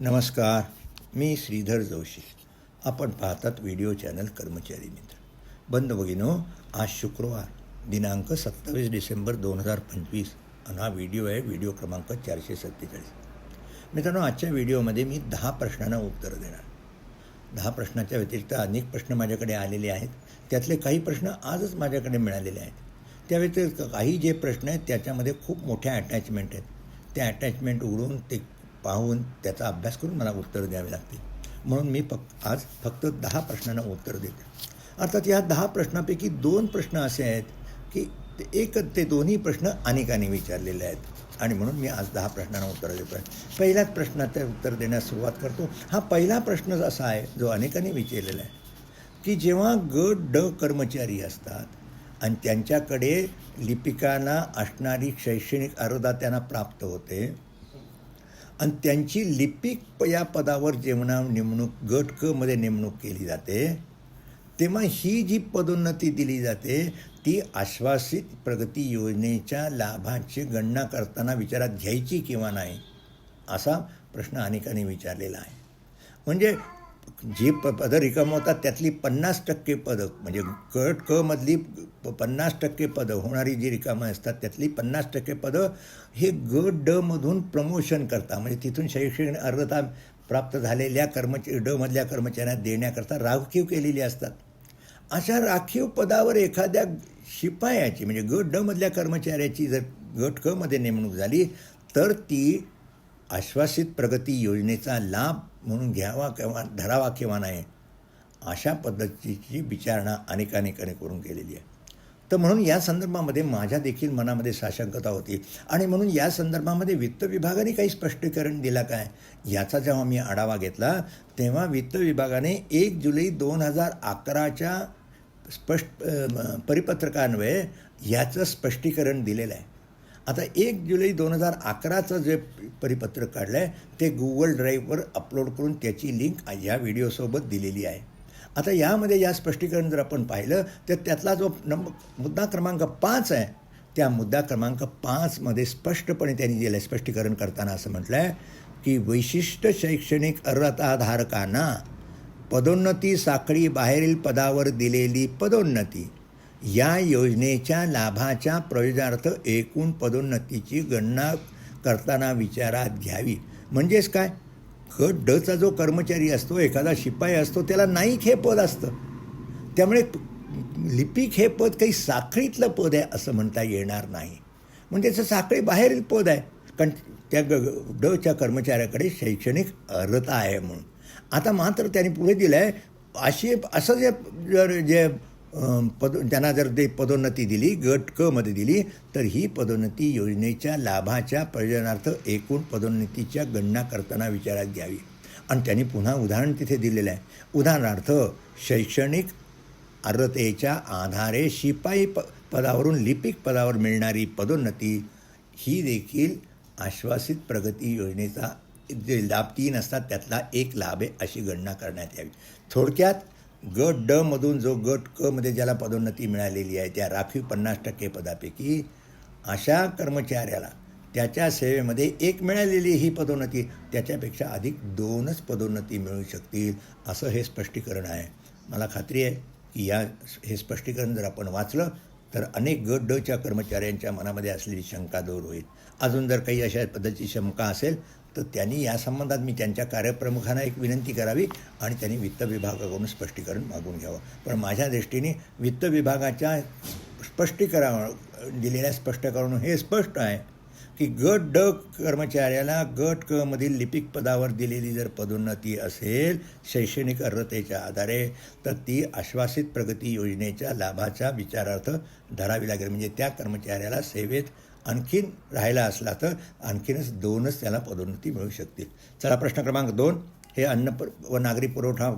नमस्कार मी श्रीधर जोशी आपण पाहतात व्हिडिओ चॅनल कर्मचारी मित्र. बंद भगिनो आज शुक्रवार दिनांक सत्तावीस डिसेंबर दोन हजार पंचवीस आणि हा व्हिडिओ आहे व्हिडिओ क्रमांक चारशे सत्तेचाळीस. मित्रांनो आजच्या व्हिडिओमध्ये मी दहा प्रश्नांना उत्तर देणार. दहा प्रश्नाच्या व्यतिरिक्त अनेक प्रश्न माझ्याकडे आलेले आहेत. त्यातले काही प्रश्न आजच माझ्याकडे मिळालेले आहेत. त्या व्यतिरिक्त काही जे प्रश्न आहेत त्याच्यामध्ये खूप मोठ्या अटॅचमेंट आहेत. त्या अटॅचमेंट उघडून ते पाहून त्याचा अभ्यास करून मला उत्तर द्यावे लागते म्हणून मी फक्त आज फक्त दहा प्रश्नांना उत्तर देते. अर्थात या दहा प्रश्नापैकी दोन प्रश्न असे आहेत की ते एक ते दोन्ही प्रश्न अनेकांनी विचारलेले आहेत. आणि म्हणून मी आज दहा प्रश्नांना उत्तर देतो आहे. पहिल्याच प्रश्नाचं उत्तर देण्यास सुरुवात करतो. हा पहिला प्रश्न असा आहे जो अनेकांनी विचारलेला आहे की जेव्हा ग ड कर्मचारी असतात आणि त्यांच्याकडे लिपिकांना असणारी शैक्षणिक अर्हता त्यांना प्राप्त होते आणि त्यांची लिपिक या पदावर जेव्हा नेमणूक गट क मध्ये नेमणूक केली जाते. तेव्हा ही जी पदोन्नती दिली जाते ती आश्वासित प्रगती योजनेच्या लाभाची गणना करताना विचारात घ्यायची किंवा नाही असा प्रश्न अनेकांनी विचारलेला आहे. म्हणजे जी प पदं रिकामं होतात त्यातली पन्नास टक्के पदं म्हणजे गट क मधली प- पन्नास टक्के पदं होणारी जी रिकामं असतात त्यातली पन्नास टक्के पदं हे गट ड मधून प्रमोशन करता. म्हणजे तिथून शैक्षणिक अर्हता प्राप्त झालेल्या कर्मचारी ड मधल्या कर्मचाऱ्यांना देण्याकरता राखीव केलेली असतात. अशा राखीव पदावर एखाद्या शिपायाची म्हणजे गट ड मधल्या कर्मचाऱ्याची जर गट क मध्ये नेमणूक झाली तर ती आश्वासित प्रगती योजनेचा लाभ म्हणून घ्यावा किंवा धरावा किंवा नाही अशा पद्धतीची विचारणा अनेकानेकाने करून केलेली आहे. तर म्हणून या संदर्भामध्ये माझ्या देखील मनामध्ये साशंकता होती आणि म्हणून या संदर्भामध्ये वित्त विभागाने काही स्पष्टीकरण दिलं काय याचा जेव्हा मी आढावा घेतला तेव्हा वित्त विभागाने एक जुलै दोन हजार अकराच्या स्पष्ट परिपत्रकान्वये याचं स्पष्टीकरण दिलेलं आहे. आता एक जुलै दोन हजार अकराचं जे परिपत्रक काढलं आहे ते गुगल ड्राईव्हवर अपलोड करून त्याची लिंक या व्हिडिओसोबत दिलेली आहे. आता यामध्ये या स्पष्टीकरण जर आपण पाहिलं तर त्यातला जो नंबर मुद्दा क्रमांक पाच आहे त्या मुद्दा क्रमांक पाचमध्ये स्पष्टपणे त्यांनी दिलं आहे स्पष्टीकरण करताना असं म्हटलं आहे की वैशिष्ट्य शैक्षणिक अर्हताधारकांना पदोन्नती साखळी बाहेरील पदावर दिलेली पदोन्नती या योजनेच्या लाभाच्या प्रयोजनार्थ एकूण पदोन्नतीची गणना करताना विचारात घ्यावी. म्हणजेच काय? ख डचा जो कर्मचारी असतो एखादा शिपाई असतो त्याला नाईक हे पद असतं. त्यामुळे लिपिक हे पद काही साखळीतलं पद आहे असं म्हणता येणार नाही. म्हणजे त्याचं साखळी बाहेरील पद आहे. कारण त्या ग डच्या कर्मचाऱ्याकडे शैक्षणिक अर्हता आहे म्हणून. आता मात्र त्यांनी पुढे दिलं आहे अशी असं जे जर जे पद त्यांना जर ते पदोन्नती दिली गट क मध्ये दिली तर ही पदोन्नती योजनेच्या लाभाच्या प्रयोजनार्थ एकूण पदोन्नतीच्या गणना करताना विचारात घ्यावी. आणि त्यांनी पुन्हा उदाहरण तिथे दिलेलं आहे. उदाहरणार्थ शैक्षणिक अर्हतेच्या आधारे शिपाई प पदावरून लिपिक पदावर मिळणारी पदोन्नती ही देखील आश्वासित प्रगती योजनेचा जे लाभ तीन असतात त्यातला एक लाभ आहे अशी गणना करण्यात यावी. थोडक्यात गट ड मधून जो गट क मध्ये ज्याला पदोन्नती मिळालेली आहे त्या राखीव पन्नास टक्के पदापैकी अशा कर्मचाऱ्याला त्याच्या सेवेमध्ये एक मिळालेली ही पदोन्नती त्याच्यापेक्षा अधिक दोनच पदोन्नती मिळू शकतील असं हे स्पष्टीकरण आहे. मला खात्री आहे की या हे स्पष्टीकरण जर आपण वाचलं तर अनेक गट डच्या कर्मचाऱ्यांच्या मनामध्ये असलेली शंका दूर होईल. अजून जर काही अशा पद्धतीची शंका असेल तर त्यांनी या संबंधात मी त्यांच्या कार्यप्रमुखांना एक विनंती करावी आणि त्यांनी वित्त विभागाकडून स्पष्टीकरण मागून घ्यावं. पण माझ्या दृष्टीने वित्त विभागाच्या स्पष्टीकरण दिलेल्या स्पष्टीकरण हे स्पष्ट आहे. की गट ड कर्मचाऱ्याला गट क मधील लिपिक पदावर दिलेली जर पदोन्नती असेल शैक्षणिक अर्हतेच्या आधारे तर ती आश्वासित प्रगती योजनेच्या लाभाच्या विचारार्थ धरावी लागेल. म्हणजे त्या कर्मचाऱ्याला सेवेत आणखीन राहायला असला तर आणखीनच दोनच त्याला पदोन्नती मिळू शकतील. चला प्रश्न क्रमांक दोन. हे अन्न व नागरी पुरवठा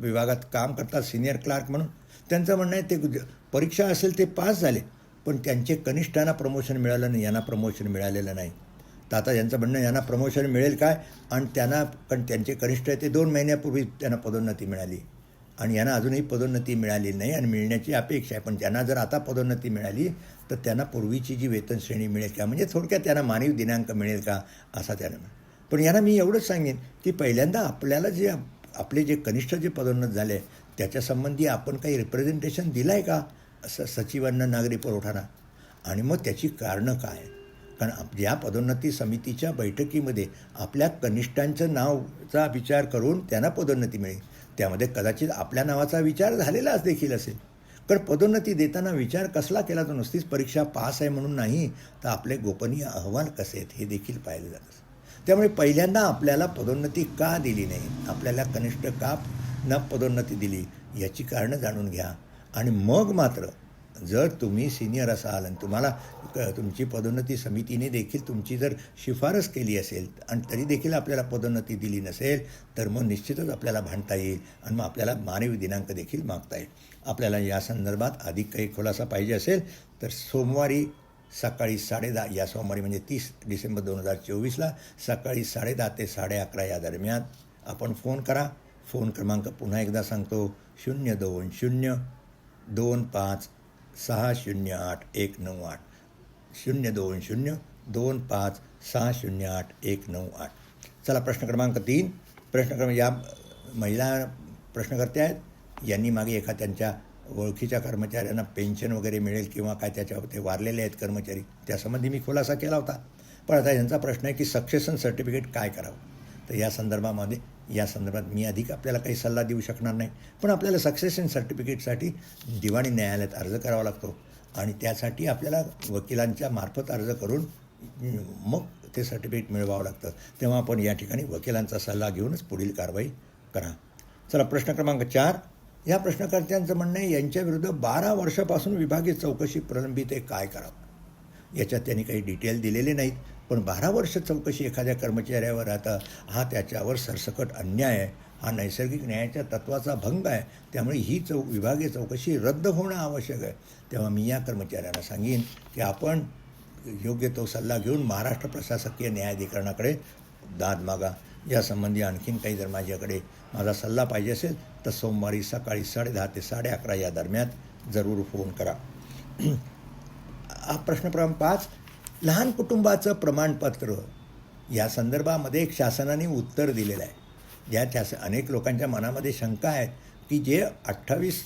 विभागात काम करतात सिनियर क्लार्क म्हणून. त्यांचं म्हणणं आहे ते परीक्षा असेल ते पास झाले. पण त्यांचे कनिष्ठांना प्रमोशन मिळालं नाही यांना प्रमोशन मिळालेलं नाही. तर आता यांचं म्हणणं यांना प्रमोशन मिळेल काय? आणि त्यांना कारण त्यांचे कनिष्ठ आहे ते दोन महिन्यापूर्वी त्यांना पदोन्नती मिळाली. आणि यांना अजूनही पदोन्नती मिळाली नाही आणि मिळण्याची अपेक्षा आहे. पण त्यांना जर आता पदोन्नती मिळाली तर त्यांना पूर्वीची जी वेतन श्रेणी मिळेल का? म्हणजे थोडक्यात त्यांना मानवी दिनांक मिळेल का? असा त्यांना पण यांना मी एवढंच सांगेन की पहिल्यांदा आपल्याला जे आपले जे कनिष्ठ जे पदोन्नत झाले त्याच्यासंबंधी आपण काही रिप्रेझेंटेशन दिलं आहे का? स सचिवांना नागरी पुरवठाना. आणि मग त्याची कारणं काय? कारण आप- या पदोन्नती समितीच्या बैठकीमध्ये आपल्या कनिष्ठांचं नावचा विचार करून त्यांना पदोन्नती मिळेल त्यामध्ये कदाचित आपल्या नावाचा विचार झालेलाच देखील असेल. कारण पदोन्नती देताना विचार कसला केला तर नुसतीच परीक्षा पास आहे म्हणून नाही तर आपले गोपनीय अहवाल कसे आहेत हे देखील पाहिलं जातात त्यामुळे पहिल्यांदा आपल्याला पदोन्नती का दिली नाही? आपल्याला कनिष्ठ का न पदोन्नती दिली? याची कारणं जाणून घ्या. आणि मग मात्र जर तुम्ही सिनियर असाल आणि तुम्हाला क- तुमची पदोन्नती समितीने देखील तुमची जर शिफारस केली असेल आणि तरी देखील आपल्याला पदोन्नती दिली नसेल तर मग निश्चितच आपल्याला भांडता येईल आणि मग आपल्याला मानवी दिनांक देखील मागता येईल. आपल्याला या संदर्भात अधिक काही खुलासा पाहिजे असेल तर सोमवारी सकाळी साडेदहा या सोमवारी म्हणजे तीस डिसेंबर दोन हजार चोवीसला सकाळी साडेदहा ते साडे अकरा या दरम्यान आपण फोन करा. फोन क्रमांक पुन्हा एकदा सांगतो शून्य दोन शून्य दोन पाच सहा शून्य आठ एक नऊ आठ. शून्य दोन शून्य दोन पाच सहा शून्य आठ एक नऊ आठ. चला प्रश्न क्रमांक तीन. प्रश्न क्रमांक या महिला प्रश्नकर्त्या आहेत. यांनी मागे एका त्यांच्या ओळखीच्या कर्मचाऱ्यांना पेन्शन वगैरे मिळेल किंवा काय त्याच्यावर ते वारलेले आहेत कर्मचारी त्यासंबंधी मी खुलासा केला होता. पण आता यांचा प्रश्न आहे की सक्सेशन सर्टिफिकेट काय करावं? तर या संदर्भामध्ये या संदर्भात मी अधिक आपल्याला काही सल्ला देऊ शकणार नाही. पण आपल्याला सक्सेशन सर्टिफिकेटसाठी दिवाणी न्यायालयात अर्ज करावा लागतो. आणि त्यासाठी आपल्याला वकिलांच्या मार्फत अर्ज करून मग ते सर्टिफिकेट मिळवावं लागतं. तेव्हा आपण या ठिकाणी वकिलांचा सल्ला घेऊनच पुढील कारवाई करा. चला प्रश्न क्रमांक चार. या प्रश्नकर्त्यांचं म्हणणं आहे यांच्याविरुद्ध बारा वर्षापासून विभागीय चौकशी प्रलंबित आहे काय करावं? याच्यात त्यांनी काही डिटेल दिलेले नाहीत. पण बारा वर्ष चौकशी एखाद्या कर्मचाऱ्यावर आता हा त्याच्यावर सरसकट अन्याय आहे. हा नैसर्गिक न्यायाच्या तत्वाचा भंग आहे. त्यामुळे ही चौ विभागीय चौकशी रद्द होणं आवश्यक आहे. तेव्हा मी या कर्मचाऱ्यांना सांगेन की आपण योग्य तो सल्ला घेऊन महाराष्ट्र प्रशासकीय न्यायाधिकरणाकडे दाद मागा. यासंबंधी आणखीन काही जर माझ्याकडे माझा सल्ला पाहिजे असेल तर सोमवारी सकाळी साडेदहा ते साडे अकरा या दरम्यान जरूर फोन करा. हा प्रश्न क्रमांक पाच लहान कुटुंबाचं प्रमाणपत्र या संदर्भामध्ये एक शासनाने उत्तर दिलेलं आहे. ज्या त्या अनेक लोकांच्या मनामध्ये शंका आहेत की जे अठ्ठावीस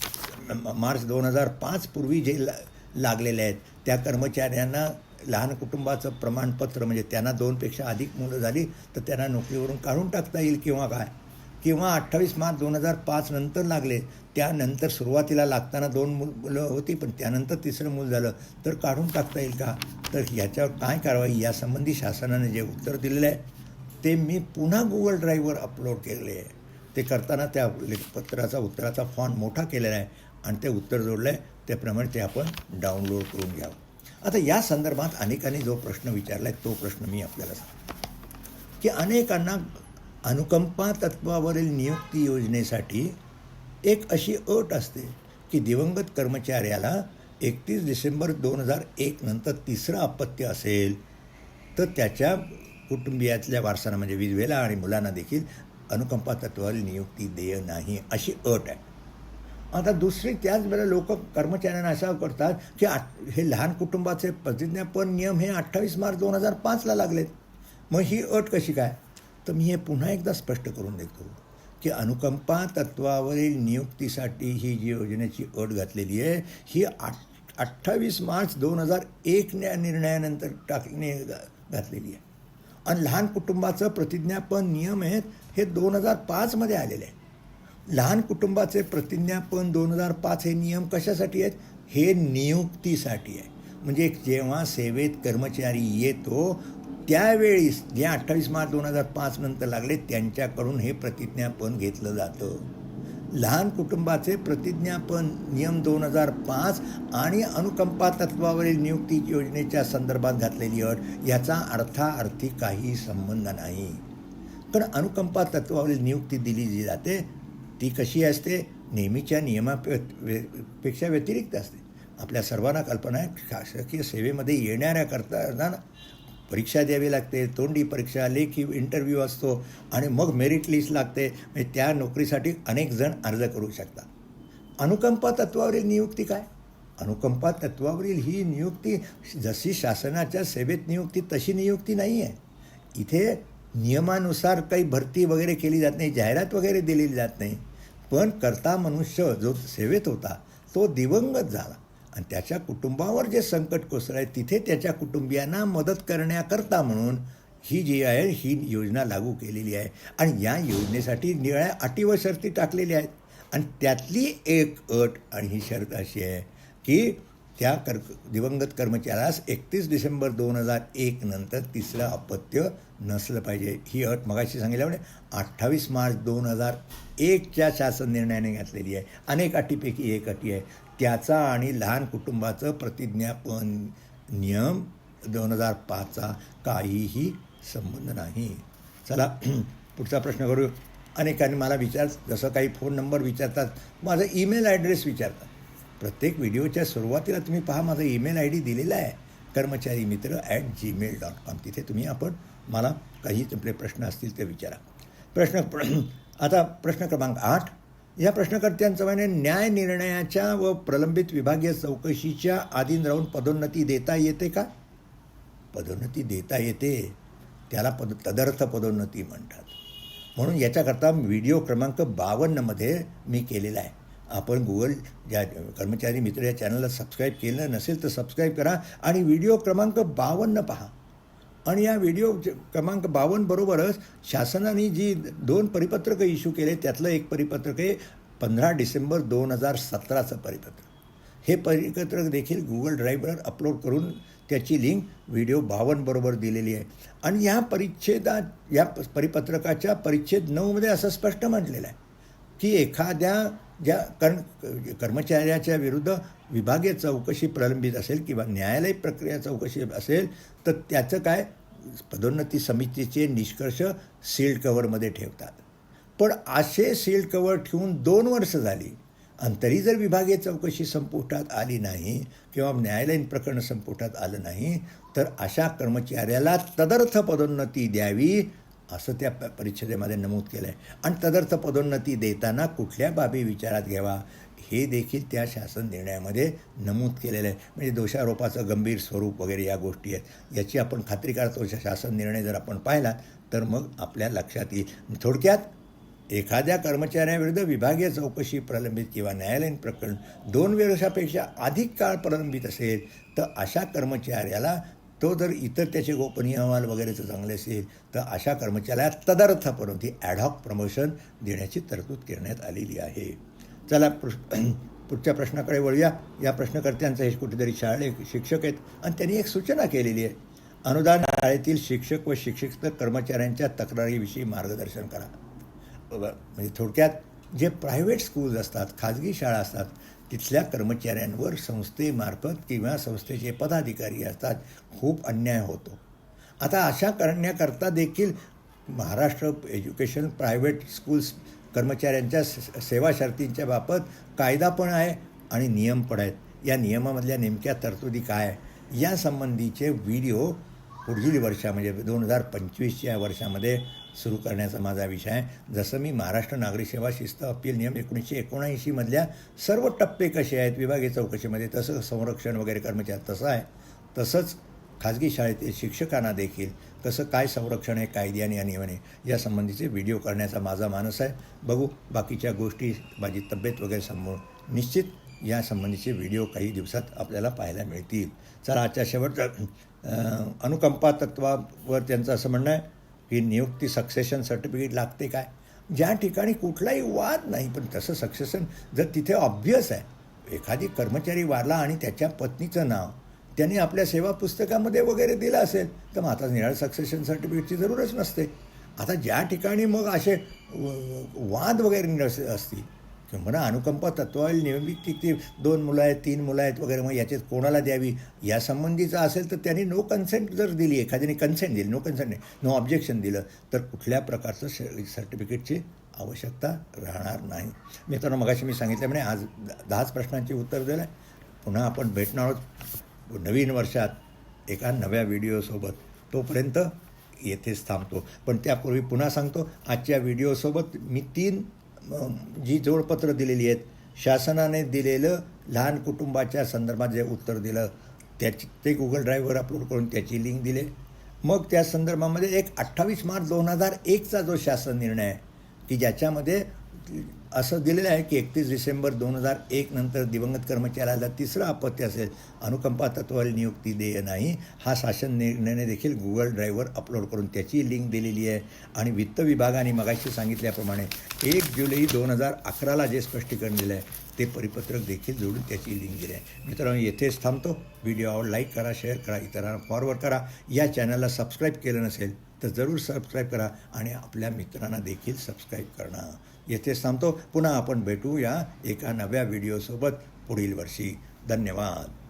मार्च दोन हजार पाच पूर्वी जे ला लागलेले आहेत त्या कर्मचाऱ्यांना लहान कुटुंबाचं प्रमाणपत्र म्हणजे त्यांना दोनपेक्षा अधिक मुलं झाली तर त्यांना नोकरीवरून काढून टाकता येईल किंवा काय? किंवा अठ्ठावीस मार्च दोन हजार पाच नंतर लागले त्यानंतर सुरुवातीला लागताना दोन मुलं होती पण त्यानंतर तिसरं मूल झालं. तर काढून टाकता येईल का? तर ह्याच्यावर काय कारवाई? यासंबंधी शासनाने जे उत्तर दिलेलं आहे ते मी पुन्हा गुगल ड्राईव्हवर अपलोड केले आहे. ते करताना त्या पत्राचा उत्तराचा फॉर्म मोठा केलेला आहे आणि ते उत्तर जोडलं आहे. त्याप्रमाणे ते आपण डाउनलोड करून घ्यावं आता या संदर्भात अनेकांनी जो प्रश्न विचारला आहे तो प्रश्न मी आपल्याला सांगतो. की अनेकांना अनुकंपा तत्वावरील नियुक्ती योजनेसाठी एक अशी अट असते की दिवंगत कर्मचाऱ्याला एकतीस डिसेंबर दोन हजार एक नंतर तिसरं अपत्य असेल तर त्याच्या कुटुंबियातल्या वारसांना म्हणजे विधवेला आणि मुलांना देखील अनुकंपा तत्वावरील नियुक्ती देय नाही अशी अट आहे. आता दुसरी त्याच वेळेला लोक कर्मचाऱ्यांना असं करतात की आठ हे लहान कुटुंबाचे प्रतिज्ञापन नियम हे अठ्ठावीस मार्च दोन हजार पाचला लागलेत. मग ही अट कशी काय? तर मी हे पुन्हा एकदा स्पष्ट करून देतो की अनुकंपा तत्वावरील नियुक्तीसाठी ही जी योजनेची अट घातलेली आहे ही आठ अठ्ठावीस मार्च दोन हजार एक न्या निर्णयानंतर टाकणे घातलेली आहे. आणि लहान कुटुंबाचं प्रतिज्ञापन नियम आहेत हे दोन हजार पाचमध्ये आलेले आहे. लहान कुटुंबाचे प्रतिज्ञापन दोन हजार पाच हे नियम कशासाठी आहेत? हे नियुक्तीसाठी आहे. म्हणजे जेव्हा सेवेत कर्मचारी येतो त्यावेळीस जे अठ्ठावीस मार्च दोन हजार पाच नंतर लागले त्यांच्याकडून हे प्रतिज्ञापन घेतलं जातं. लहान कुटुंबाचे प्रतिज्ञापन नियम दोन हजार पाच आणि अनुकंपा तत्वावरील नियुक्ती योजनेच्या संदर्भात घातलेली अट याचा अर्थाअर्थी काही संबंध नाही. कारण अनुकंपा तत्वावरील नियुक्ती दिली जी जाते ती कशी असते? नेहमीच्या नियमापेक्षा व्यतिरिक्त असते. आपल्या सर्वांना कल्पना आहे शासकीय सेवेमध्ये येणाऱ्या करता परीक्षा द्यावी लागते तोंडी परीक्षा लेखी इंटरव्ह्यू असतो आणि मग मेरिट लिस्ट लागते. म्हणजे त्या नोकरीसाठी अनेक जण अर्ज करू शकतात. अनुकंपा तत्वावरील नियुक्ती काय? अनुकंपा तत्वावरील ही नियुक्ती जशी शासनाच्या सेवेत नियुक्ती तशी नियुक्ती नाही आहे इथे नियमानुसार काही भरती वगैरे केली जात नाही जाहिरात वगैरे दिलेली जात नाही. पण करता मनुष्य जो सेवेत होता तो दिवंगत झाला. आणि त्याच्या कुटुंबावर जे संकट कोसळ आहे तिथे त्याच्या कुटुंबियांना मदत करण्याकरता म्हणून ही जी आहे ही योजना लागू केलेली आहे. आणि या योजनेसाठी निळ्या अटी व शर्ती टाकलेल्या आहेत. आणि त्यातली एक अट आणि ही शर्त अशी आहे की त्या कर दिवंगत कर्मचाऱ्यास एकतीस डिसेंबर दोन हजार एक नंतर तिसरं अपत्य नसलं पाहिजे. ही अट मगाशी सांगितल्यामुळे अठ्ठावीस मार्च दोन हजार एकच्या शासन निर्णयाने घातलेली आहे. अनेक अटीपैकी एक अटी आहे. त्याचा आणि लहान कुटुंबाचं प्रतिज्ञापन नियम दोन हजार पाचचा काहीही संबंध नाही. चला पुढचा प्रश्न करू अनेकांनी मला विचार जसं काही फोन नंबर विचारतात माझा ईमेल ॲड्रेस विचारतात. प्रत्येक व्हिडिओच्या सुरुवातीला तुम्ही पहा माझा ईमेल आय डी दिलेला आहे. कर्मचारी मित्र ॲट जीमेल डॉट कॉम. तिथे तुम्ही आपण मला काही तुमचे प्रश्न असतील ते विचारा. प्रश्न आता प्रश्न क्रमांक आठ. या प्रश्नकर्त्यांचं म्हणे न्याय निर्णयाच्या व प्रलंबित विभागीय चौकशीच्या अधीन राहून पदोन्नती देता येते का? पदोन्नती देता येते. त्याला पद तदर्थ पदोन्नती म्हणतात. म्हणून याच्याकरता व्हिडिओ क्रमांक बावन्नमध्ये मी केलेला आहे. आपण गुगल ज्या कर्मचारी मित्र या चॅनलला सबस्क्राईब केलं नसेल तर सबस्क्राईब करा आणि व्हिडिओ क्रमांक बावन्न पहा. आणि या व्हिडिओ ज- क्रमांक बावन्न बरोबरच शासनाने जी दोन परिपत्रकं इश्यू केले त्यातलं एक परिपत्रक आहे पंधरा डिसेंबर दोन हजार सतराचं परिपत्रक. हे परिपत्रक देखील गुगल ड्राईव्हवर अपलोड करून त्याची लिंक व्हिडिओ बावन्न बरोबर दिलेली आहे. आणि ह्या परिच्छेदा या प- परिपत्रकाच्या परिच्छेद नऊमध्ये असं स्पष्ट म्हटलेलं आहे की एखाद्या ज्या कारण कर्मचाऱ्याच्या विरुद्ध विभागीय चौकशी प्रलंबित असेल किंवा न्यायालय प्रक्रिया चौकशी असेल तर त्याचं काय? पदोन्नती समितीचे निष्कर्ष सील्ड कव्हरमध्ये ठेवतात. पण असे सील्ड कव्हर ठेवून दोन वर्ष झाली. आणि तरी जर विभागीय चौकशी संपुष्टात आली नाही किंवा न्यायालयीन प्रकरण संपुष्टात आलं नाही तर अशा कर्मचाऱ्याला तदर्थ पदोन्नती द्यावी असं त्या प- परिच्छेदेमध्ये नमूद केलं आहे आणि तदर्थ पदोन्नती देताना कुठल्या बाबी विचारात घ्यावा हे देखील त्या शासन निर्णयामध्ये नमूद केलेलं आहे. म्हणजे दोषारोपाचं गंभीर स्वरूप वगैरे या गोष्टी आहेत. याची आपण खात्री करतो शासन निर्णय जर आपण पाहिला तर मग आपल्या लक्षात येईल. थोडक्यात एखाद्या कर्मचाऱ्याविरुद्ध विभागीय चौकशी प्रलंबित किंवा न्यायालयीन प्रकरण दोन वर्षापेक्षा अधिक काळ प्रलंबित असेल तर अशा कर्मचाऱ्याला तो जर इतर त्याचे गोपनीय अहवाल वगैरेचं चांगले असेल तर अशा कर्मचाऱ्याला तदर्थ परंतु ॲडहॉक प्रमोशन देण्याची तरतूद करण्यात आलेली आहे. चला पुढच्या प्रश्नाकडे वळूया. या प्रश्नकर्त्यांचं हे कुठेतरी शाळे शिक्षक आहेत आणि त्यांनी एक सूचना केलेली आहे. अनुदान शाळेतील शिक्षक व शिक्षक कर्मचाऱ्यांच्या तक्रारीविषयी मार्गदर्शन करा. म्हणजे थोडक्यात जे प्रायव्हेट स्कूल्स असतात खाजगी शाळा असतात तिथल्या कर्मचाऱ्यांवर संस्थेमार्फत किंवा संस्थेचे पदाधिकारी असतात खूप अन्याय होतो. आता अशा करण्याकरता देखील महाराष्ट्र एज्युकेशन प्रायव्हेट स्कूल्स कर्मचाऱ्यांच्या स- सेवा शर्तींच्या बाबत कायदा पण आहे आणि नियम पण आहेत. या नियमामधल्या नेमक्या तरतुदी काय आहे या संबंधीचे व्हिडिओ पुढील वर्षा म्हणजे दोन हजार पंचवीसच्या वर्षामध्ये सुरू करण्याचा माझा विषय आहे. जसं मी महाराष्ट्र नागरी सेवा शिस्त अपील नियम एकोणीसशे एकोणऐंशीमधल्या सर्व टप्पे कसे आहेत विभागीय चौकशीमध्ये तसं संरक्षण वगैरे कर्मचारी तसं आहे. तसंच खाजगी शाळेतील शिक्षकांना देखील कसं काय संरक्षण आहे कायद्याने आणि नियमाने या संबंधीचे व्हिडिओ करण्याचा माझा मानस आहे. बघू बाकीच्या गोष्टी माझी तब्येत वगैरे समोर निश्चित या संबंधीचे व्हिडिओ काही दिवसात आपल्याला पाहायला मिळतील. चला आजच्या शेवटच्या अनुकंपा तत्वावर त्यांचं असं म्हणणं आहे. की नियुक्ती सक्सेशन सर्टिफिकेट लागते काय? ज्या ठिकाणी कुठलाही वाद नाही पण तसं सक्सेशन जर तिथे ऑब्व्हियस आहे एखादी कर्मचारी वारला आणि त्याच्या पत्नीचं नाव त्यांनी आपल्या सेवा पुस्तकामध्ये वगैरे दिलं असेल तर मग आता निराळ सक्सेशन सर्टिफिकेटची जरूरच नसते. आता ज्या ठिकाणी मग असे वाद वगैरे नस- असतील किंवा अनुकंपा तत्वावर नियमित किती दोन मुलं आहेत तीन मुलं आहेत वगैरे मग याच्यात कोणाला द्यावी? या संबंधीचं असेल तर त्यांनी नो कन्सेंट जर दिली एखाद्याने कन्सेंट दिली नो कन्सेंट नाही नो ऑब्जेक्शन दिलं तर कुठल्या प्रकारचं सर्टिफिकेटची आवश्यकता राहणार नाही. मित्रांनो मगाशी मी सांगितलं म्हणे आज दहाच प्रश्नांची उत्तर दिलं आहे पुन्हा आपण भेटणार आहोत नवीन वर्षात एका नव्या व्हिडिओसोबत तोपर्यंत येथेच थांबतो. पण त्यापूर्वी पुन्हा सांगतो आजच्या व्हिडिओसोबत मी तीन जी जोडपत्र दिलेली आहेत शासनाने दिलेलं लहान कुटुंबाच्या संदर्भात जे उत्तर दिलं त्याची ते गुगल ड्राईव्हवर अपलोड करून त्याची लिंक दिले. मग त्या संदर्भामध्ये एक अठ्ठावीस मार्च दोन हजार एकचा जो शासन निर्णय आहे की ज्याच्यामध्ये असं दिलेलं आहे की एकतीस डिसेंबर दोन हजार एक नंतर दिवंगत कर्मचाऱ्याला तिसरं आपत्ती असेल अनुकंपा तत्वाला नियुक्ती देय नाही हा शासन निर्णय देखील गुगल ड्राईव्हवर अपलोड करून त्याची लिंक दिलेली आहे. आणि वित्त विभागाने मगाशी सांगितल्याप्रमाणे एक जुलै दोन हजार अकराला जे स्पष्टीकरण दिलं आहे ते परिपत्रक देखील जोडून त्याची लिंक दिली आहे. मित्रांनो येथेच थांबतो. व्हिडिओ आवड लाईक करा शेअर करा इतरांना फॉरवर्ड करा. या चॅनलला सबस्क्राईब केलं नसेल तर जरूर सबस्क्राईब करा आणि आपल्या मित्रांना देखील सबस्क्राईब करणं. येथेच थांबतो. पुन्हा आपण भेटू या एका नव्या व्हिडिओसोबत पुढील वर्षी. धन्यवाद.